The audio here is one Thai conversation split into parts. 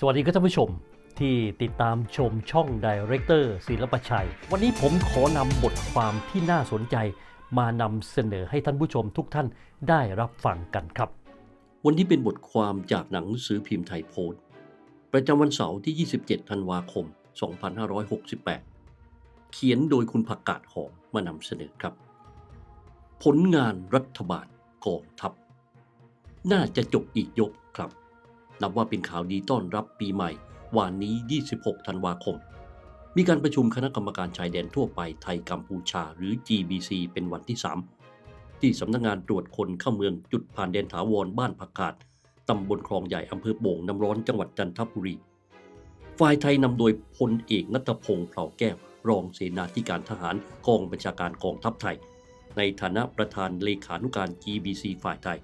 สวัสดีครับท่านผู้ชมที่ติดตามชมช่องดีเรคเตอร์ศิลปชัย วันนี้ผมขอนำบทความที่น่าสนใจ มานำเสนอให้ท่านผู้ชมทุกท่านได้รับฟังกันครับ วันนี้เป็นบทความจากหนังสือพิมพ์ไทยโพสต์ประจำวันเสาร์ที่ 27 ธันวาคม 2568 เขียนโดยคุณผักกาดหอมมานำเสนอครับ ผลงานรัฐบาลกองทัพ น่าจะจบอีกยก นับว่าเป็นข่าวดีต้อนรับปีใหม่ วันนี้ 26 ธันวาคม มีการประชุมคณะกรรมการชายแดนทั่วไปไทยกัมพูชาหรือ GBC เป็นวันที่ 3 ที่สำนักงงานตรวจคนเข้าเมืองจุดผ่านแดนถาวรบ้านผักกาดตำบลคลองใหญ่อำเภอโป่งน้ำร้อนจังหวัดจันทบุรี ฝ่ายไทยนำโดยพลเอกนัทพงษ์เผ่าแก้ว รองเสนาธิการทหารกองบัญชาการกองทัพไทย ในฐานะประธานเลขานุการ GBC ฝ่ายไทย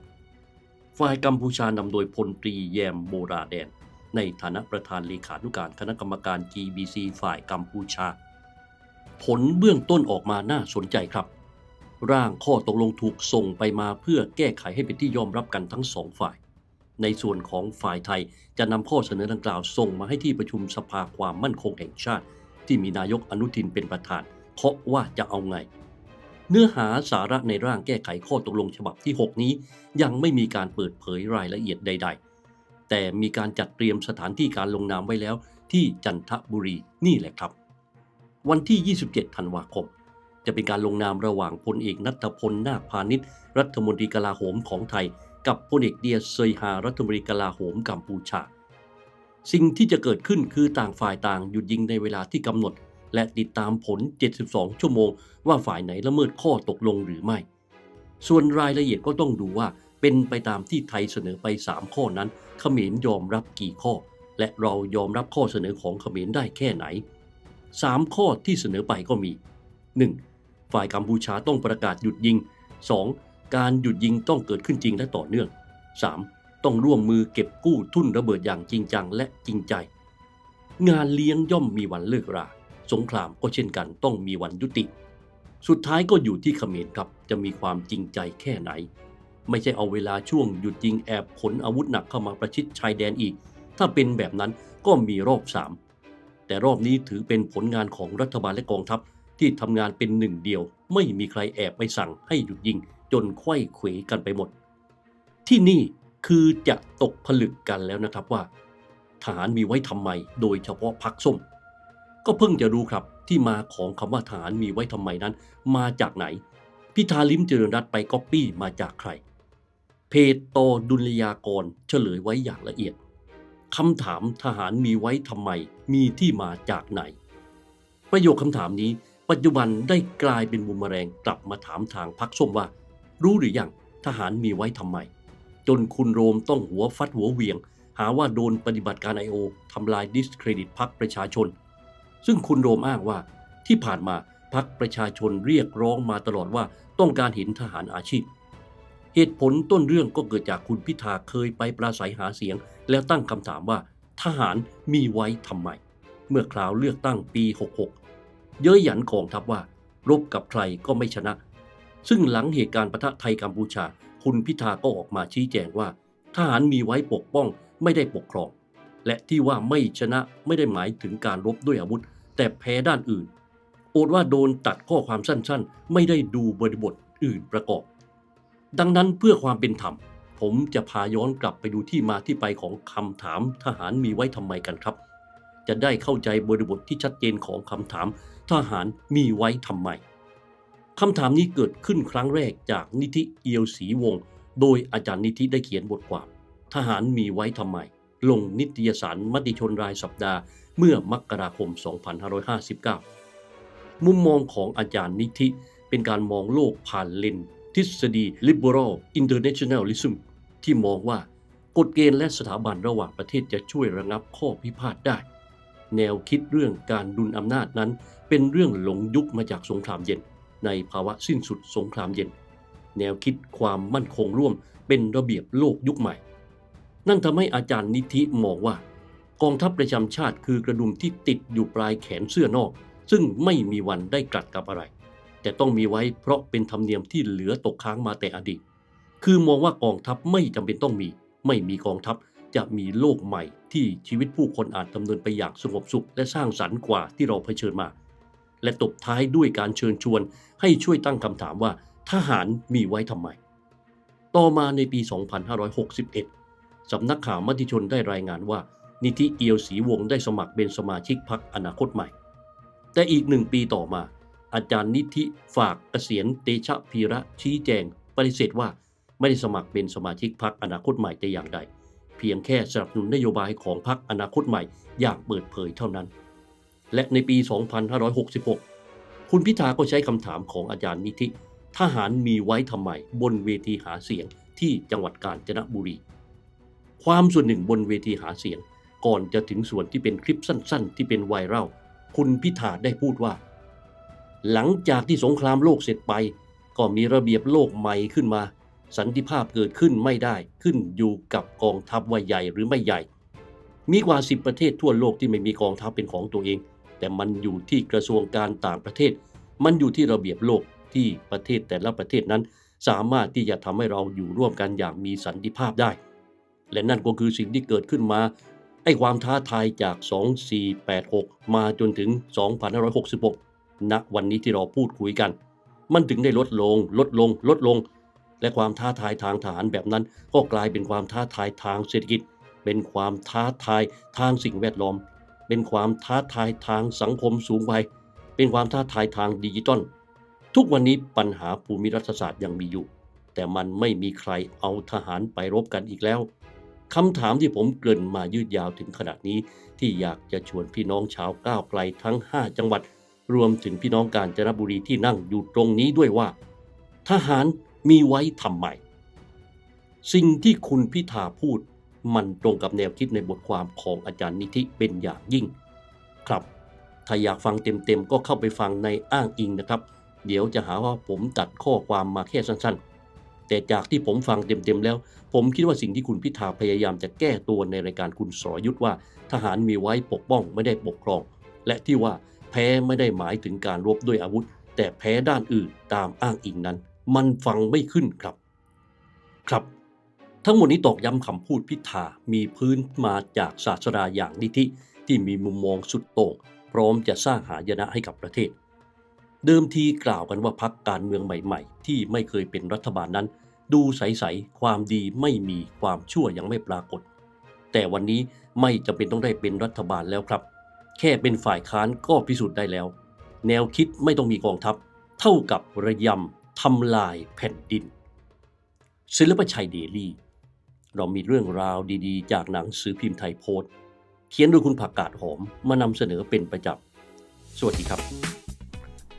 ฝ่ายกัมพูชานำโดยพลตรีแยมโบราแดน ในฐานะประธานเลขานุการคณะกรรมการ GBC ฝ่ายกัมพูชา ผลเบื้องต้นออกมาน่าสนใจครับ ร่างข้อตกลงถูกส่งไปมาเพื่อแก้ไขให้เป็นที่ยอมรับกันทั้งสองฝ่าย ในส่วนของฝ่ายไทยจะนำข้อเสนอดังกล่าวส่งมาให้ที่ประชุมสภาความมั่นคงแห่งชาติ ที่มีนายกอนุทินเป็นประธานเคาะว่าจะเอาไง เนื้อหาสาระในร่างแก้ไขข้อตกลงฉบับที่ 6 นี้ ยังไม่มีการเปิดเผยรายละเอียดใด ๆ แต่มีการจัดเตรียมสถานที่การลงนามไว้แล้ว ที่จันทบุรีนี่แหละครับ วันที่ 27 ธันวาคม จะเป็นการลงนามระหว่างพลเอกนัทพลนาคพาณิชย์รัฐมนตรีกลาโหมของไทย กับพลเอกเดียเซยฮารัฐมนตรีกลาโหมกัมพูชา สิ่งที่จะเกิดขึ้นคือต่างฝ่ายต่างหยุดยิงในเวลาที่กำหนด และติดตามผล 72 ชั่วโมง ว่าฝ่ายไหนละเมิดข้อตกลงหรือไม่ ส่วนรายละเอียดก็ต้องดูว่าเป็นไปตามที่ไทยเสนอไป 3 ข้อนั้นเขมรยอมรับกี่ข้อ และเรายอมรับข้อเสนอของเขมรได้แค่ไหน 3 ข้อที่เสนอไปก็มี 1. ฝ่ายกัมพูชาต้องประกาศหยุดยิง 2. การหยุดยิงต้องเกิดขึ้นจริงและต่อเนื่อง 3. ต้องร่วมมือเก็บกู้ทุ่นระเบิดอย่างจริงจังและจริงใจ งานเลี้ยงย่อมมีวันเลิกรา สงครามก็เช่นกันต้องมีวันยุติ สุดท้ายก็อยู่ที่เขมรครับจะมีความจริงใจแค่ไหน ไม่ใช่เอาเวลาช่วงหยุดยิงแอบขนอาวุธหนักเข้ามาประชิดชายแดนอีก ถ้าเป็นแบบนั้นก็มีรอบสามแต่รอบนี้ถือเป็นผลงานของรัฐบาลและกองทัพที่ทำงานเป็นหนึ่งเดียว ไม่มีใครแอบไปสั่งให้หยุดยิง จนไข้เขวกันไปหมด ที่นี่คือจะตกผลึกกันแล้วนะครับว่า ทหารมีไว้ทำไม โดยเฉพาะพักส้ม ก็เพิ่งจะรู้ครับที่มาของคำว่าทหารมีไว้ทำไมนั้น มาจากไหน พิธาลิมเจริญรัตไปก๊อปปี้มาจากใคร เพจโตดุลยากรเฉลยไว้อย่างละเอียดคำถามทหารมีไว้ทำไม มีที่มาจากไหน ประโยคคำถามนี้ ปัจจุบันได้กลายเป็นบูมแมลงกลับมาถามทางพักส้มว่า รู้หรือยังทหารมีไว้ทำไม จนคุณโรมต้องหัวฟัดหัวเวียง หาว่าโดนปฏิบัติการ I.O. ทำลายดิสเครดิตพักประชาชน ซึ่งคุณโรมอ้างว่าที่ผ่านมาพักประชาชนเรียกร้องมาตลอดว่าต้องการเห็นทหารอาชีพ เหตุผลต้นเรื่องก็เกิดจากคุณพิธาเคยไปปราศัยหาเสียง แล้วตั้งคำถามว่าทหารมีไว้ทำไม เมื่อคราวเลือกตั้งปี 66 เย้ยหยันกองทัพว่า รบกับใครก็ไม่ชนะ ซึ่งหลังเหตุการณ์ปะทะไทยกัมพูชา คุณพิธาก็ออกมาชี้แจงว่า ทหารมีไว้ปกป้องไม่ได้ปกครอง และที่ว่าไม่ชนะไม่ได้หมายถึงการรบด้วยอาวุธ แต่แพ้ด้านอื่น โอดว่าโดนตัดข้อความสั้นๆ ไม่ได้ดูบริบทอื่นประกอบ ดังนั้นเพื่อความเป็นธรรม ผมจะพาย้อนกลับไปดูที่มาที่ไปของคำถามทหารมีไว้ทำไมกันครับ จะได้เข้าใจบริบทที่ชัดเจนของคำถามทหารมีไว้ทำไมคำถามนี้เกิดขึ้นครั้งแรกจากนิธิเอียวศรีวงศ์โดยอาจารย์นิธิได้เขียนบทความ ทหารมีไว้ทำไม ลงนิตยสารมติชนรายสัปดาห์เมื่อมกราคม 2559 มุมมองของอาจารย์นิธิเป็นการมองโลกผ่านเลนทฤษฎี liberal internationalism ที่มองว่ากฎเกณฑ์และสถาบันระหว่างประเทศจะช่วยระงับข้อพิพาทได้ แนวคิดเรื่องการดุลอำนาจนั้น เป็นเรื่องหลงยุคมาจากสงครามเย็น ในภาวะสิ้นสุดสงครามเย็น แนวคิดความมั่นคงร่วมเป็นระเบียบโลกยุคใหม่ นั่นทำให้อาจารย์นิธิมองว่า กองทัพประจำชาติคือกระดุมที่ติดอยู่ปลายแขนเสื้อนอก ซึ่งไม่มีวันได้กลัดกับอะไร แต่ต้องมีไว้เพราะเป็นธรรมเนียมที่เหลือตกค้างมาแต่อดีต คือมองว่ากองทัพไม่จำเป็นต้องมี ไม่มีกองทัพจะมีโลกใหม่ที่ชีวิตผู้คนอาจดำเนินไปอย่างสงบสุข และสร้างสรรค์กว่าที่เราเผชิญมา และตบท้ายด้วยการเชิญชวน ให้ช่วยตั้งคำถามว่าทหารมีไว้ทำไม ต่อมาในปี 2561 สำนักข่าวมติชนได้รายงานว่า นิธิเอียวศรีวงศ์ได้สมัครเป็นสมาชิกพรรคอนาคตใหม่ แต่อีกหนึ่งปีต่อมา อาจารย์นิธิฝากเกษียณเตชะพีระชี้แจง ปฏิเสธว่าไม่ได้สมัครเป็นสมาชิกพรรคอนาคตใหม่แต่อย่างใด เพียงแค่สนับสนุนนโยบายของพรรคอนาคตใหม่อย่างเปิดเผยเท่านั้น และในปี 2566 คุณพิธาก็ใช้คำถามของอาจารย์นิธิทหารมีไว้ทำไมบนเวทีหาเสียงที่จังหวัดกาญจนบุรี ความส่วนหนึ่งบนเวทีหาเสียง ก่อนจะถึงส่วนที่เป็นคลิปสั้น ๆ ที่เป็นไวรัลคุณพิธาได้พูดว่า หลังจากที่สงครามโลกเสร็จไป ก็มีระเบียบโลกใหม่ขึ้นมา สันติภาพเกิดขึ้นไม่ได้ขึ้นอยู่กับกองทัพว่าใหญ่หรือไม่ใหญ่ มีกว่า 10 ประเทศทั่วโลกที่ไม่มีกองทัพเป็นของตัวเอง แต่มันอยู่ที่กระทรวงการต่างประเทศ มันอยู่ที่ระเบียบโลกที่ประเทศแต่ละประเทศนั้น สามารถที่จะทำให้เราอยู่ร่วมกันอย่างมีสันติภาพได้ และนั่นก็คือสิ่งที่เกิดขึ้นมา ไอ้ความท้าทายจาก 2486 มาจนถึง 2566 ณ วันนี้ที่เราพูดคุยกัน มันถึงได้ลดลง ลดลง ลดลง และความท้าทายทางทหารแบบนั้น ก็กลายเป็นความท้าทายทางเศรษฐกิจ เป็นความท้าทายทางสิ่งแวดล้อม เป็นความท้าทายทางสังคมสูงวัยเป็นความท้าทายทางดิจิตอล ทุกวันนี้ปัญหาภูมิรัฐศาสตร์ยังมีอยู่ แต่มันไม่มีใครเอาทหารไปรบกันอีกแล้ว คำถามที่ผมเกริ่นมายืดยาวถึงขนาดนี้ ที่อยากจะชวนพี่น้องชาวก้าวไกลทั้ง 5 จังหวัด รวมถึงพี่น้องกาญจนบุรีที่นั่งอยู่ตรงนี้ด้วยว่า ทหารมีไว้ทำไม สิ่งที่คุณพิธาพูด มันตรงกับแนวคิดในบทความของอาจารย์นิธิเป็นอย่างยิ่ง ครับ ถ้าอยากฟังเต็มๆก็เข้าไปฟังในอ้างอิงนะครับ เดี๋ยวจะหาว่าผมตัดข้อความมาแค่สั้นๆ แต่จากที่ผมฟังเต็มๆแล้ว ผมคิดว่าสิ่งที่คุณพิธาพยายามจะแก้ตัวในรายการคุณสรยุทธ์ว่า ทหารมีไว้ปกป้องไม่ได้ปกครอง และที่ว่าแพ้ไม่ได้หมายถึงการรบด้วยอาวุธ แต่แพ้ด้านอื่นตามอ้างอิงนั้น มันฟังไม่ขึ้นครับ ครับ ทั้งหมดนี้ตอกย้ำคำพูดพิธามีพื้นมาจากศาสดาอย่างนิธิที่มีมุมมองสุดโต่งพร้อมจะสร้างหายนะให้กับประเทศ เดิมทีกล่าวกันว่าพักการเมืองใหม่ ๆ ที่ไม่เคยเป็นรัฐบาลนั้น ดูใสๆความดีไม่มีความชั่วยังไม่ปรากฏ แต่วันนี้ไม่จำเป็นต้องได้เป็นรัฐบาลแล้วครับ แค่เป็นฝ่ายค้านก็พิสูจน์ได้แล้ว แนวคิดไม่ต้องมีกองทัพ เท่ากับระยำทำลายแผ่นดินศิลปชัยเดลี่ เรามีเรื่องราวดีๆ จากหนังสือพิมพ์ไทยโพสต์ เขียนโดยคุณผักกาดหอมมานำเสนอเป็นประจำสวัสดีครับ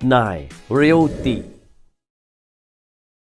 789 Realty